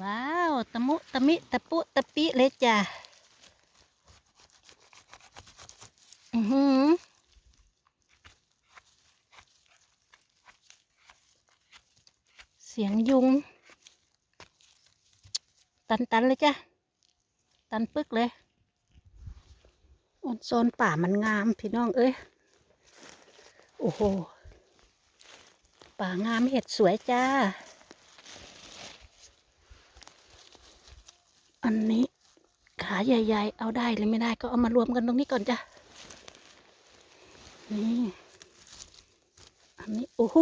ว้าวตะมุตะมิตะปุตะปิเลยจ้ะอือหือเสียงยุง ตันตันๆเลยจ้ะ ตันปึกเลยออนโซนป่ามันงามพี่น้องเอ้ย โอ้โห ป่างามเห็ดสวยจ้า อันนี้ขาใหญ่ๆ เอาได้หรือไม่ได้ก็เอามารวมกันตรงนี้ก่อนจ้ะ นี่ อันนี้ โอ้โห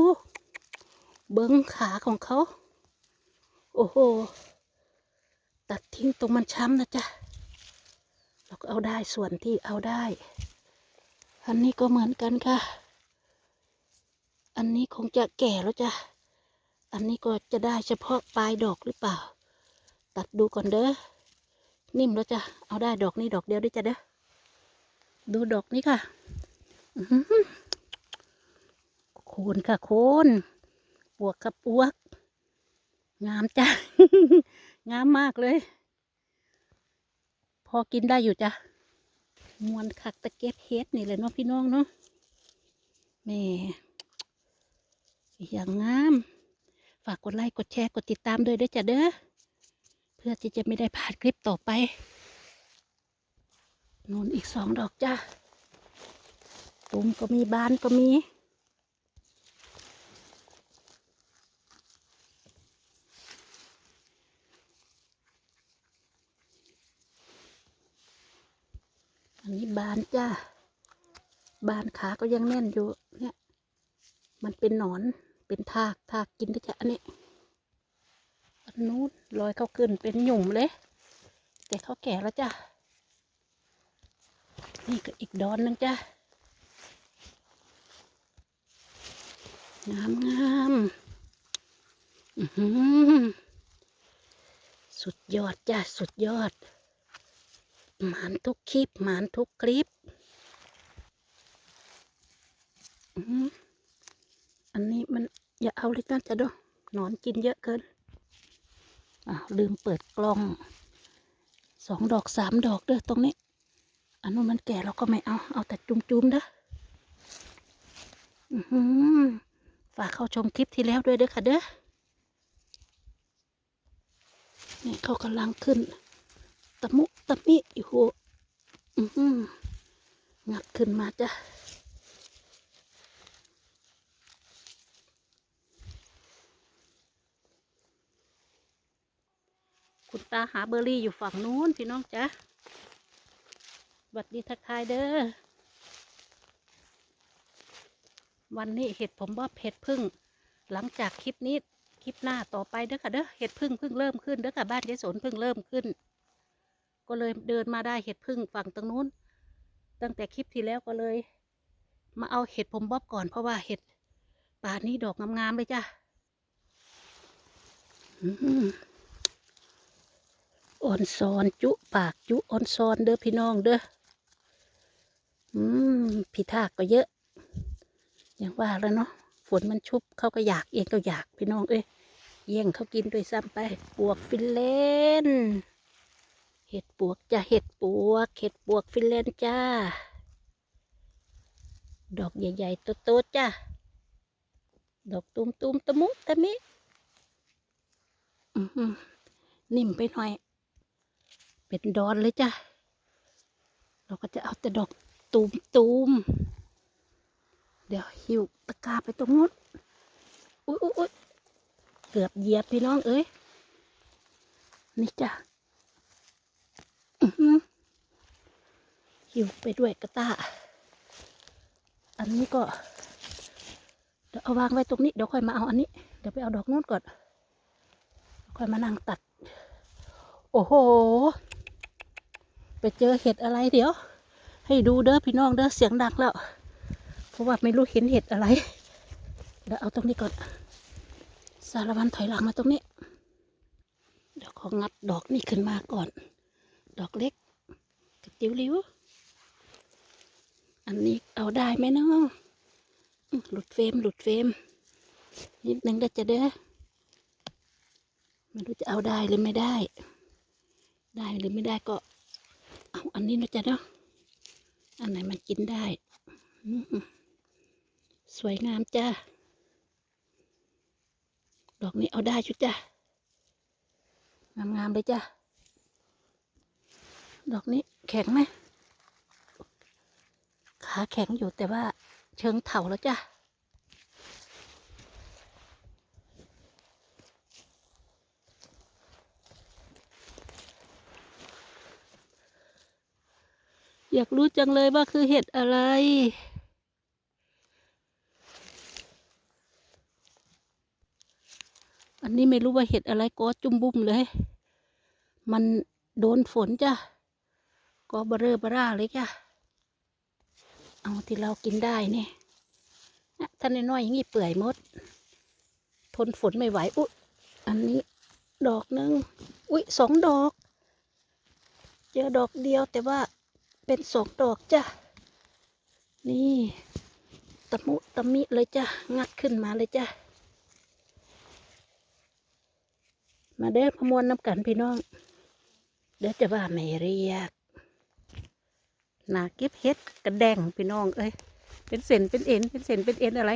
เบิ้งขาของเขา โอ้โห ตัดทิ้งตรงมันช้ำนะจ๊ะ เราก็เอาได้ส่วนที่เอาได้ อันนี้ก็เหมือนกันค่ะ อันนี้คงจะแก่แล้วจ้ะ อันนี้ก็จะได้เฉพาะปลายดอกหรือเปล่า ตัดดูก่อนเด้อ นิ่มแล้วจ้ะ เอาได้ดอกนี้ดอกเดียวได้จ้ะเด้อ ดูดอกนี้ค่ะโคนค่ะโคนปวกกับปวก งามจ้ะ งามมากเลย พอกินได้อยู่จ้ะ มวนคักตะเก็บเฮ็ดนี่เลยเนาะพี่น้องเนาะแม่อย่างงาม ฝากกดไลค์ กดแชร์ กดติดตามด้วยด้อจ้ะเด้อ เพื่อที่จะไม่ได้พลาดคลิปต่อไปนูนอีกสองดอกจ้ะตุ่มก็มีบานก็มีอันนี้บานจ้าบานขาก็ยังแน่นอยู่เนี่ย มันเป็นหนอนเป็นทากทากกินได้จ้ะอันนี้ อันนู้นลอยเขาขึ้นเป็นหยุ่มเลย แต่เขาแก่แล้วจ้ะ นี่ก็อีกดอนหนึงจ้ะ งามงามอือหือสุดยอดจ้ะ สุดยอด หมานทุกคลิป หมานทุกคลิปอืมอันนี้มันอย่าเอาเลยนะจ๊ะดูหนอนกินเยอะเกิน อ่าวลืมเปิดกล้องสองดอกสามดอกเด้อตรงนี้ อันนู้นมันแก่เราก็ไม่เอา เอาแต่จุ่มๆเด้อฝากเข้าชมคลิปที่แล้วด้วยเด้อค่ะเด้อนี่เขากำลังขึ้น ตะมุตะมิอยู่โหอือหืองัดขึ้นมาจ้ะ ตาหาเบอร์รี่อยู่ฝั่งนู้นพี่น้องจ้ะสวัสดีทักทายเด้อ วันนี้เห็ดผมว่าเห็ดพึ่ง หลังจากคลิปนี้คลิปหน้าต่อไปเด้อค่ะเด้อเห็ดพึ่งพิ่งเริ่มขึ้นเด้อค่ะบ้านยายสนพิ่งเริ่มขึ้น ก็เลยเดินมาได้เห็ดพึ่งฝั่งตรงนู้น ตั้งแต่คลิปที่แล้วก็เลย มาเอาเห็ดผมบ๊อบก่อนเพราะว่าเห็ดป่านี้ดอกงามๆเลยจ้ะ อื้อหืออ่อนซอนจุปากจุอ่อนซอนเด้อพี่น้องเด้ออืมพี่ทากก็เยอะ อย่างว่าแล้วเนาะฝนมันชุบเขาก็อยากเองก็อยากพี่น้องเอ้ยแย่งเขากินด้วยซ้ำไปปวกฟินแลนด์เห็ดปวกจ้าเห็ดปวกเห็ดปวกฟินแลนด์จ้า ดอกใหญ่ๆโตๆจ้าดอกตุมๆตะมุตะมินิ่มไปหน่อย เป็นดอนเลยจ้าเราก็จะเอาแต่ดอกตูมๆเดี๋ยวหิวตะกร้าไปตรงนู้นอุ๊ยอุ๊ยอุ๊ยเกือบเหยียบพี่น้องเอ้ย นี่จ้ะหิวไปด้วยกระตาอันนี้ก็ เดี๋ยวเอาวางไว้ตรงนี้ เดี๋ยวค่อยมาเอาอันนี้ เดี๋ยวไปเอาดอกนู้นก่อน ค่อยมานั่งตัด โอ้โห ไปเจอเห็ดอะไรเดี๋ยว ให้ดูเด้อพี่น้องเด้อเสียงดังแล้ว เพราะว่าไม่รู้เห็นเห็ดอะไรเดี๋ยวเอาตรงนี้ก่อนสารวันถอยหลังมาตรงนี้ เดี๋ยวของัดดอกนี่ขึ้นมาก่อน ดอกเล็กกระติ๋วริ้วอันนี้เอาได้ไหมเนาะอื้อหลุดเฟรมหลุดเฟรมนิดนึงเด้จะเด้อไม่รู้จะเอาได้หรือไม่ได้ ได้หรือไม่ได้ก็ เอาอันนี้นะจ๊ะเนาะอันไหนมันกินได้ สวยงามจ้าดอกนี้เอาได้ชุดจ้ะงามๆเลยจ้ะดอกนี้แข็งไหมขาแข็งอยู่แต่ว่าเชิงเถาแล้วจ้ะ อยากรู้จังเลยว่าคือเห็ดอะไร อันนี้ไม่รู้ว่าเห็ดอะไรก็จุ่มบุ้มเลย มันโดนฝนจ้ะก็เบรอเบร่าเลยจ้ะ เอาที่เรากินได้เนี่ยท่านน้อยๆอย่างนี้เปื่อยมด ทนฝนไม่ไหว อุ๊ย อันนี้ดอกหนึ่งอุ๊ยสองดอก เจอดอกเดียวแต่ว่า เป็นสองดอกจ้ะ นี่ตะมุตะมิเลยจ้ะ งัดขึ้นมาเลยจ้ะ มาเด้อมามวนน้ำกันพี่น้อง เดี๋ยวจะว่าไม่เรียกนาเก็บเฮ็ดกระแดงพี่น้อง เอ้ย เป็นเส้นเป็นเอ็น เป็นเส้นเป็นเอ็นอะไร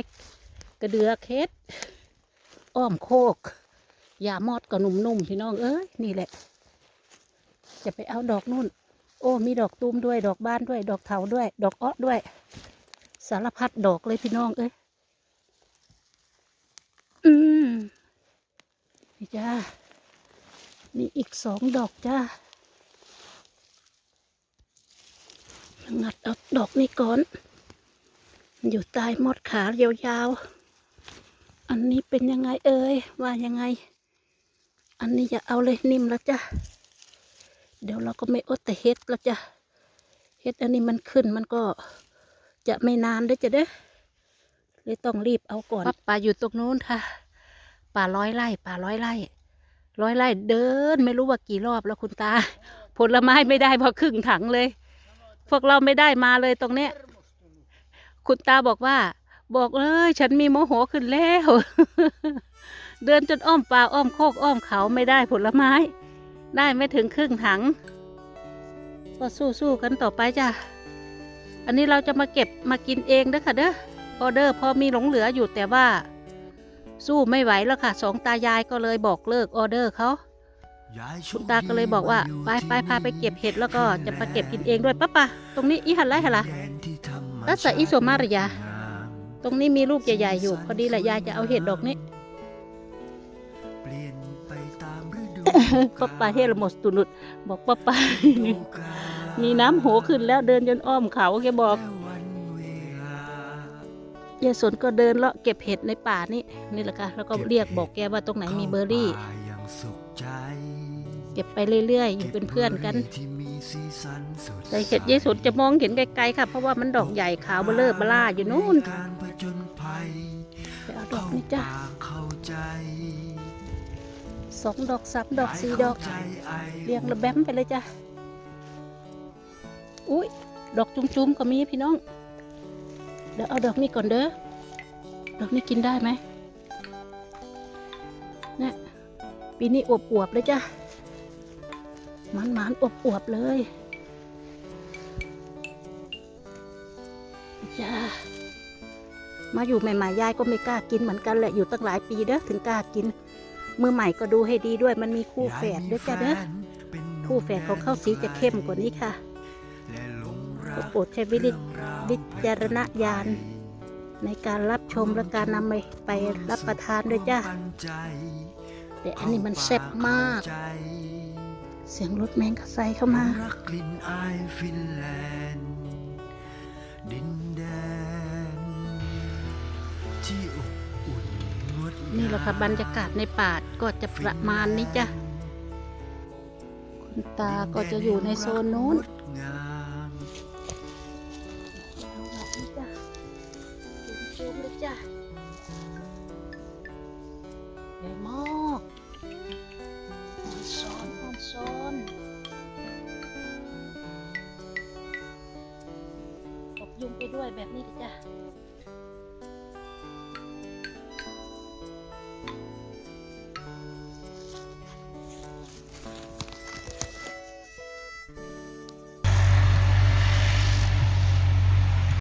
กระเดือกเฮ็ด อ้อมโคกยามอดก็นุ่มๆพี่น้อง เอ้ย นี่แหละ จะไปเอาดอกนู่น อ้มีดอกตูมด้วย ดอกบ้านด้วย ดอกเถาด้วย ดอกอ้อด้วย สารพัดดอกเลยพี่น้องเอ้ยอืมนี่จ้านี่อีกสองดอกจ้างัดเอาดอกนี้ก่อน อยู่ใต้มอดขายาวๆ อันนี้เป็นยังไงเอ่ยว่ายังไง อันนี้อย่าเอาเลยนิ่มแล้วจ้ะ เดี๋ยวเราก็ไม่อดแต่เฮ็ดแล้วจ้ะเฮ็ดอันนี้มันขึ้นมันก็จะไม่นานเด้จะเด้อเลยต้องรีบเอาก่อนป่าอยู่ตรงนู้นค่ะ ป่าร้อยไร่ป่าร้อยไร่ร้อยไร่เดิน ไม่รู้ว่ากี่รอบแล้วคุณตา ผลไม้ไม่ได้พอครึ่งถังเลย พวกเราไม่ได้มาเลยตรงเนี้ยคุณตาบอกว่า บอกเลยฉันมีโมโหขึ้นแล้ว เดินจนอ้อมป่าอ้อมโคกอ้อมเขาไม่ได้ผลไม้ ได้ไม่ถึงครึ่งถัง ก็สู้ๆกันต่อไปจ้ะ อันนี้เราจะมาเก็บมากินเองเด้อค่ะเด้อออเดอร์พอมีหลงเหลืออยู่แต่ว่า สู้ไม่ไหวแล้วค่ะสองตายายก็เลยบอกเลิกออเดอร์เขาคุณตาก็เลยบอกว่าไปไปพาไปเก็บเห็ดแล้วก็จะมาเก็บกินเองด้วยป้าป่ะตรงนี้อีหันไรหันละรัศอิโสมารยา ตรงนี้มีลูกใหญ่ๆอยู่ พอดีแหละยายจะเอาเห็ดดอกนี้ ป้าป่าเฮลโมสตุนุดบอกป้าป่ามีน้ำโหขึ้นแล้วเดินจนอ้อมเขาแกบอกยายสนก็เดินเลาะเก็บเห็ดในป่านี่นี่แหละค่ะแล้วก็เรียกบอกแกว่าตรงไหนมีเบอร์รี่ เก็บไปเรื่อยๆอยู่เป็นเพื่อนกันแต่เห็ดยายสนจะมองเห็นไกลๆค่ะเพราะว่ามันดอกใหญ่ขาวเบลอเบล่าอยู่นู่นไปเอาดอกนี่จ้ะ สองดอกสามดอกสี่ดอก เรียงระแบมไปเลยจ้ะ อุ้ยดอกจุ้มๆก็มีพี่น้อง เดี๋ยวเอาดอกนี้ก่อนเด้อ ดอกนี้กินได้ไหมเนี่ยปีนี้อวบๆเลยจ้ะมันมันๆอวบๆเลยจ้ามาอยู่ใหม่ๆยายก็ไม่กล้ากินเหมือนกันแหละอยู่ตั้งหลายปีเด้อถึงกล้ากิน มือใหม่ก็ดูให้ดีด้วยมันมีคู่แฝดด้วยจ้ะเด้อคู่แฝดของข้าวสีจะเข้มกว่านี้ค่ะก็โปรดใช้วิริวิจารณญาณในการรับชมและการนำไปไปรับประทานด้วยจ้าแต่อันนี้มันแซ่บมาก เสียงรถแมงกะไซเข้ามา นี่แหละค่ะบรรยากาศในป่าก็จะประมาณนี้จ้ะคุณตาก็จะอยู่ในโซนนู้นงดงามเอาแบบนี้จ้ะซูมๆเลยจ้ะใหญ่มากออนซอนออนซอนตกยุงไปด้วยแบบนี้เลยจ้ะ